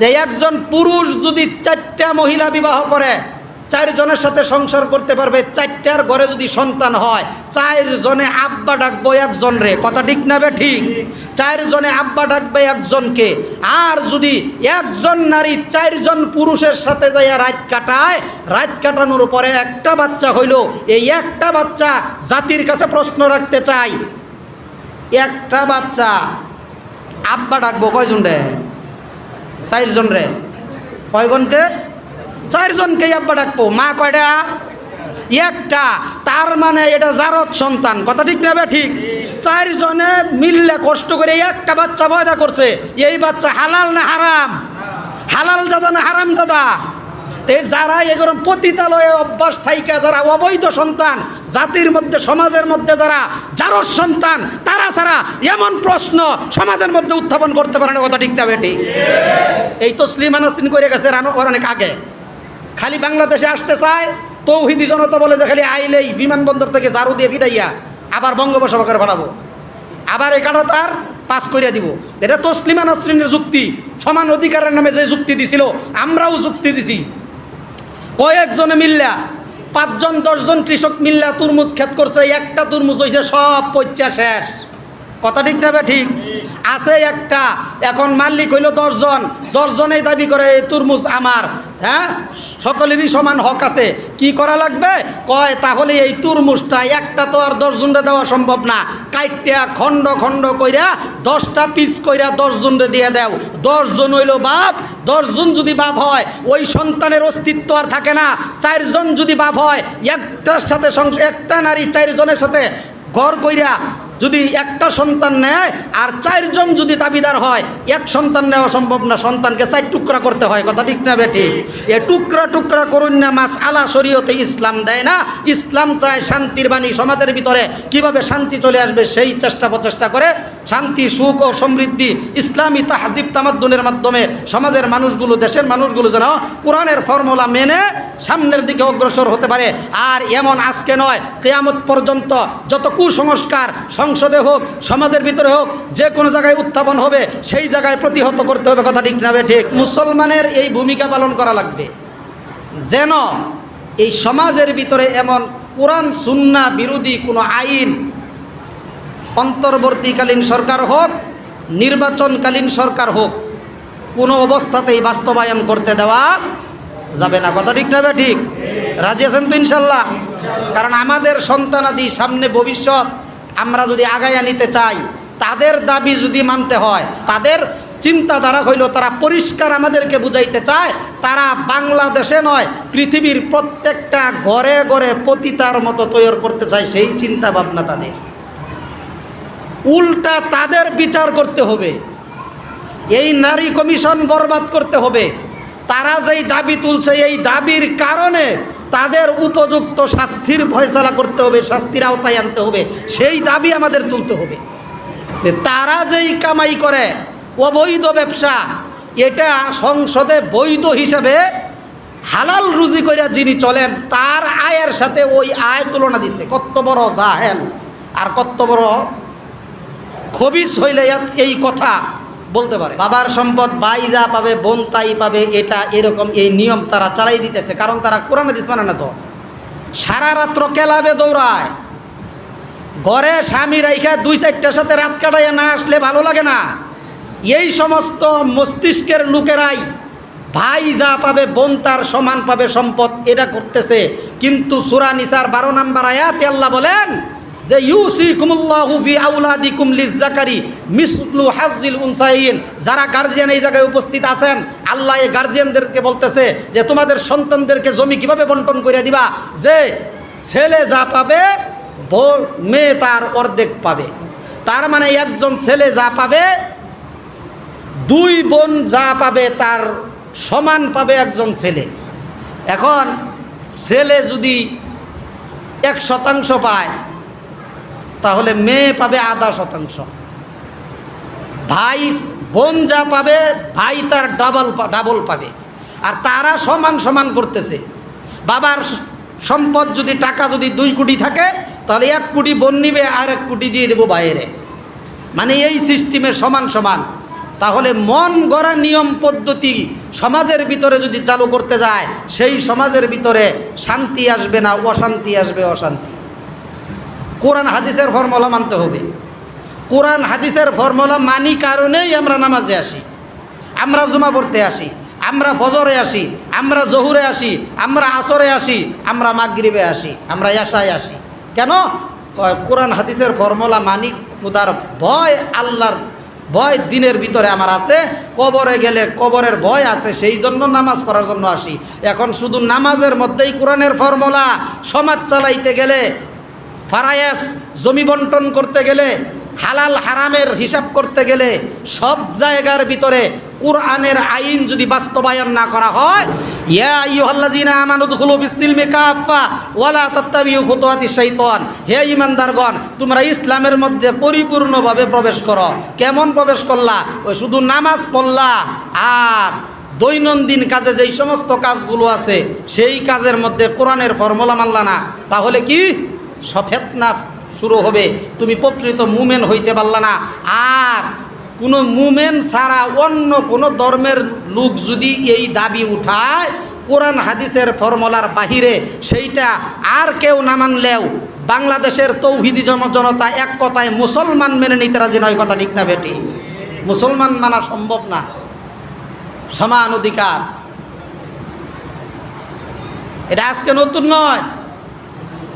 যে একজন পুরুষ যদি চারটা মহিলা বিবাহ করে, চারজনের সাথে সংসার করতে পারবে, চারটার ঘরে যদি সন্তান হয়, চারজনে আব্বা ডাকবো একজন রে। কথা ঠিক না বে ঠিক? চারজনে আব্বা ডাকবে একজনকে। আর যদি একজন নারী চারজন পুরুষের সাথে যাইয়া রাত কাটায়, রাত কাটানোর পরে একটা বাচ্চা হইল, এই একটা বাচ্চা জাতির কাছে প্রশ্ন রাখতে চাই, একটা বাচ্চা আব্বা ডাকবো কয়জন রে? চারজন রে কয়জনকে চারজনকেই আব্বা ডাকবো। মা কয়টা একটা তার মানে এটা জারত সন্তান। কথা ঠিক না বে, ঠিক? চারজনে মিললে কষ্ট করে একটা বাচ্চা পয়দা করছে। এই বাচ্চা হালাল না হারাম? হালাল জাদা না হারাম জাদা? এই যারা এগুলো পতিতালয়ে অভ্যাস থাইকা, যারা অবৈধ সন্তান, জাতির মধ্যে, সমাজের মধ্যে যারা যারর সন্তান, তারা ছাড়া এমন প্রশ্ন সমাজের মধ্যে উত্থাপন করতে পারে না, কথা ঠিক না বেটি। এই তো স্লিমানাসিন করে গেছে রানো অনেক আগে। খালি বাংলাদেশে আসতে চায়, তৌহিদি জনতা বলে যে খালি আইলেই বিমানবন্দর থেকে জারু দিয়ে ফিরাইয়া আবার বঙ্গোপসাগরে বাড়াবো আবার এই কাটা তার পাস করিয়া দিব। এটা তসলিমা নাসরিনের যুক্তি। সমান অধিকারের নামে যে যুক্তি দিছিল, আমরাও যুক্তি দিছি। কয়েকজনে মিল্লা, পাঁচজন, দশজন কৃষক মিল্লা তুরমুজ ক্ষেত করছে, একটা তুরমুজ হয়েছে সব পচ্চা শেষ। কথা ঠিক না ঠিক? আছে একটা, এখন মালিক হইল দশজন, দশজনেই দাবি করে, এই তুরমুজ আমার। হ্যাঁ? সকলেরই সমান হক আছে। কি করা লাগবে? কয়, তাহলে এই তুরমুজটা একটা তো আর দশজনরে দেওয়া সম্ভব না। কাইটিয়া খণ্ড খণ্ড কইরা দশটা পিস কইরা দশজনরে দিয়ে দেও। দশজন হইল বাপ। দশজন যদি বাপ হয়, ওই সন্তানের অস্তিত্ব আর থাকে না। চারজন যদি বাপ হয়, একটার সাথে একটা নারী চারজনের সাথে ঘর কইরা যদি একটা সন্তান নেয় আর চারজন যদি দাবিদার হয়, এক সন্তান নেওয়া সম্ভব না, সন্তানকে চার টুকরা করতে হয়, কথা ঠিক না বেটি? এ টুকরা টুকরা করুন না মাস আলা শরীয়তে ইসলাম দেয় না। ইসলাম চায় শান্তির বাণী সমাজের ভিতরে। কীভাবে শান্তি চলে আসবে সেই চেষ্টা প্রচেষ্টা করে শান্তি, সুখ ও সমৃদ্ধি, ইসলামী তাহজিব তামাদ্দুনের মাধ্যমে সমাজের মানুষগুলো, দেশের মানুষগুলো যেন কোরআনের ফর্মুলা মেনে সামনের দিকে অগ্রসর হতে পারে। আর এমন আজকে নয়, কেয়ামত পর্যন্ত যত কুসংস্কার সংসদে হোক, সমাজের ভিতরে হোক, যে কোনো জায়গায় উত্থাপন হবে, সেই জায়গায় প্রতিহত করতে হবে কথা ঠিক না ঠিক। মুসলমানের এই ভূমিকা পালন করা লাগবে। যেন এই সমাজের ভিতরে এমন কোরআন, সুন্না বিরোধী কোনো আইন অন্তর্বর্তীকালীন সরকার হোক, নির্বাচনকালীন সরকার হোক, কোনো অবস্থাতেই বাস্তবায়ন করতে দেওয়া যাবে না। কথা ঠিক না ঠিক। রাজি আছেন তো ইনশাল্লাহ? কারণ আমাদের সন্তানাদি সামনে ভবিষ্যৎ, আমরা যদি আগাইয়া নিতে চাই, তাদের দাবি যদি মানতে হয়, তাদের চিন্তাধারা হইল তারা পরিষ্কার আমাদেরকে বুঝাইতে চায়, তারা বাংলাদেশে নয়, পৃথিবীর প্রত্যেকটা ঘরে ঘরে পতিতার মতো তৈরি করতে চায়, সেই চিন্তা ভাবনা তাদের। উল্টা তাদের বিচার করতে হবে। এই নারী কমিশন বরবাদ করতে হবে। তারা যেই দাবি তুলছে, এই দাবির কারণে তাদের উপযুক্ত শাস্তির ফয়সলা করতে হবে, শাস্তির আওতায় আনতে হবে। সেই দাবি আমাদের তুলতে হবে। যে তারা যেই কামাই করে, অবৈধ ব্যবসা, এটা সংসদে বৈধ হিসাবে হালাল রুজি কইরা যিনি চলেন, তার আয়ের সাথে ওই আয় তুলনা দিচ্ছে কত বড় জাহেল। আর কত বড় খবিস হইলে এই কথা বলতে পারে। বাবার সম্পদ ভাই যা পাবে, বোন তাই পাবে, এটা এরকম এই নিয়ম তারা চালাই দিতেছে। কারণ তারা কোরআন হাদিস মানে না তো। সারা রাত্র কেলাবে দৌড়ায়। ঘরে স্বামী রাইখা দুই চারটার সাথে রাত কাটাইয়া না আসলে ভালো লাগে না। এই সমস্ত মস্তিষ্কের লোকেরাই ভাই যা পাবে, বোন তার সমান পাবে সম্পদ, এটা করতেছে। কিন্তু সুরা নিসার বারো নাম্বার আয়াতে আল্লাহ বলেন যে ইউসি কুমুল্লাহু বি আউলাদিকুম লিজাকারি মিসলু হাজদিল উনসাইন যারা গার্জিয়ান এই জায়গায় উপস্থিত আছেন, আল্লাহ এই গার্জিয়ানদেরকে বলতেছে যে তোমাদের সন্তানদেরকে জমি কীভাবে বন্টন করে দিবা? যে ছেলে যা পাবে মেয়ে তার অর্ধেক পাবে। তার মানে একজন ছেলে যা পাবে, দুই বোন যা পাবে তার সমান পাবে একজন ছেলে। এখন ছেলে যদি এক শতাংশ পায় তাহলে মেয়ে পাবে আধা শতাংশ। ভাই বোন যা পাবে, ভাই তার ডাবল ডাবল পাবে। আর তারা সমান সমান করতেছে। বাবার সম্পদ যদি, টাকা যদি দুই কোটি থাকে, তাহলে এক কোটি বোন নিবে, আর এক কোটি দিয়ে দেবো বাইরে। মানে এই সিস্টেমে সমান সমান। তাহলে মন গড়া নিয়ম পদ্ধতি সমাজের ভিতরে যদি চালু করতে যায়, সেই সমাজের ভিতরে শান্তি আসবে না, অশান্তি আসবে, অশান্তি। কোরআন হাদিসের ফর্মুলা মানতে হবে। কোরআন হাদিসের ফর্মুলা মানি কারণেই আমরা নামাজে আসি, আমরা জমা পড়তে আসি, আমরা ফজরে আসি, আমরা জহুরে আসি, আমরা আসরে আসি, আমরা মাগরিবে আসি, আমরা ইয়াসায় আসি। কেন? কোরআন হাদিসের ফর্মুলা মানি খুদার ভয় আল্লাহর, ভয় দিনের ভিতরে আমার আছে, কবরে গেলে কবরের ভয় আছে, সেই জন্য নামাজ পড়ার জন্য আসি। এখন শুধু নামাজের মধ্যেই কোরআনের ফর্মুলা, সমাজ চালাইতে গেলে ফারায়াস জমি বন্টন করতে গেলে, হালাল হারামের হিসাব করতে গেলে সব জায়গার ভিতরে কোরআনের আইন যদি বাস্তবায়ন না করা হয় হে ঈমানদারগণ, তোমরা ইসলামের মধ্যে পরিপূর্ণভাবে প্রবেশ করো। কেমন প্রবেশ করলা? ওই শুধু নামাজ পড়লা আর দৈনন্দিন কাজে যেই সমস্ত কাজগুলো আছে, সেই কাজের মধ্যে কোরআনের ফর্মুলা মানলা না। তাহলে কি? সফেতনা শুরু হবে। তুমি প্রকৃত মুমেন হইতে পারলা না। আর কোনো মুমেন ছাড়া অন্য কোনো ধর্মের লোক যদি এই দাবি উঠায়, কোরআন হাদিসের ফর্মুলার বাহিরে সেইটা আর কেউ না মানলেও বাংলাদেশের তৌহিদি জন জনতা এক কথায় মুসলমান মেনে নিতে রাজি নয়, কথা ঠিক না বেটি? মুসলমান মানা সম্ভব না। সমান অধিকার। এটা আজকে নতুন নয়।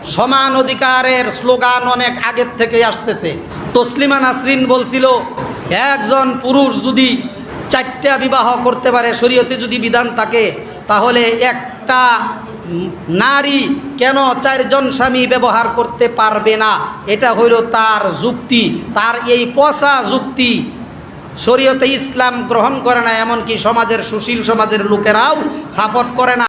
সমান অধিকারের স্লোগান অনেক আগের থেকে আসতেছে। তসলিমা নাসরিন বলছিল, একজন পুরুষ যদি চারটা বিবাহ করতে পারে, শরীয়তে যদি বিধান থাকে, তাহলে একটা নারী কেন চারজন স্বামী ব্যবহার করতে পারবে না? এটা হইল তার যুক্তি, তার এই পচা যুক্তি। শরীয়তে ইসলাম গ্রহণ করে না, এমনকি সমাজের সুশীল সমাজের লোকেরাও সাপোর্ট করে না।